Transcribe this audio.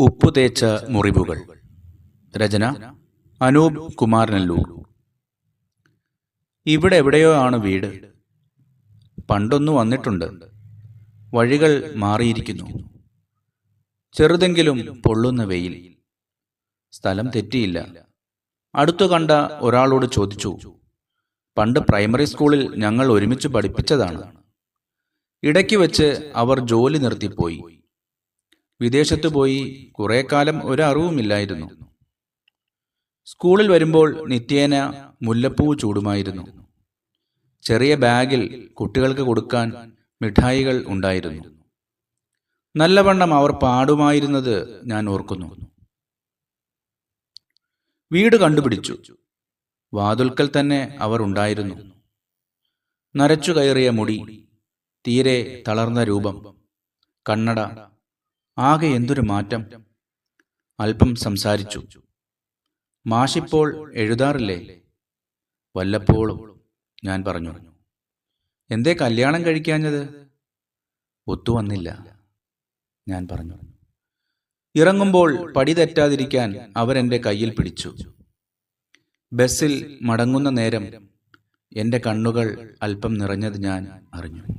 ഉപ്പുതേച്ച മുറിവുകൾ. രചന അനൂപ് കുമാർ നെല്ലൂർ. ഇവിടെ എവിടെയോ ആണ് വീട്. പണ്ടൊന്നു വന്നിട്ടുണ്ട്. വഴികൾ മാറിയിരിക്കുന്നു. ചെറുതെങ്കിലും പൊള്ളുന്ന വെയിൽ. സ്ഥലം തെറ്റിയില്ല. അടുത്തു കണ്ട ഒരാളോട് ചോദിച്ചു പണ്ട് പ്രൈമറി സ്കൂളിൽ ഞങ്ങൾ ഒരുമിച്ച് പഠിപ്പിച്ചതാണ്. ഇടയ്ക്ക് വെച്ച് അവർ ജോലി നിർത്തിപ്പോയി. വിദേശത്ത് പോയി കുറെ കാലം ഒരറിവുമില്ലായിരുന്നു. സ്കൂളിൽ വരുമ്പോൾ നിത്യേന മുല്ലപ്പൂ ചൂടുമായിരുന്നു. ചെറിയ ബാഗിൽ കുട്ടികൾക്ക് കൊടുക്കാൻ മിഠായികൾ ഉണ്ടായിരുന്നു. നല്ലവണ്ണം അവർ പാടുമായിരുന്നത് ഞാൻ ഓർക്കുന്നു. വീട് കണ്ടുപിടിച്ചു. വാതുൽക്കൽ തന്നെ അവർ ഉണ്ടായിരുന്നു. നരച്ചു കയറിയ മുടി തീരെ തളർന്ന രൂപം കണ്ണട ആകെ എന്തൊരു മാറ്റം? അല്പം സംസാരിച്ചു. മാഷിപ്പോൾ എഴുതാറില്ലേ? വല്ലപ്പോഴും ഞാൻ പറഞ്ഞു. എന്തേ കല്യാണം കഴിക്കാഞ്ഞത്? ഒത്തുവന്നില്ല ഞാൻ പറഞ്ഞു. ഇറങ്ങുമ്പോൾ പടി തെറ്റാതിരിക്കാൻ അവരെന്റെ കയ്യിൽ പിടിച്ചു. ബസ്സിൽ മടങ്ങുന്ന നേരം എന്റെ കണ്ണുകൾ അല്പം നിറഞ്ഞത് ഞാൻ അറിഞ്ഞു.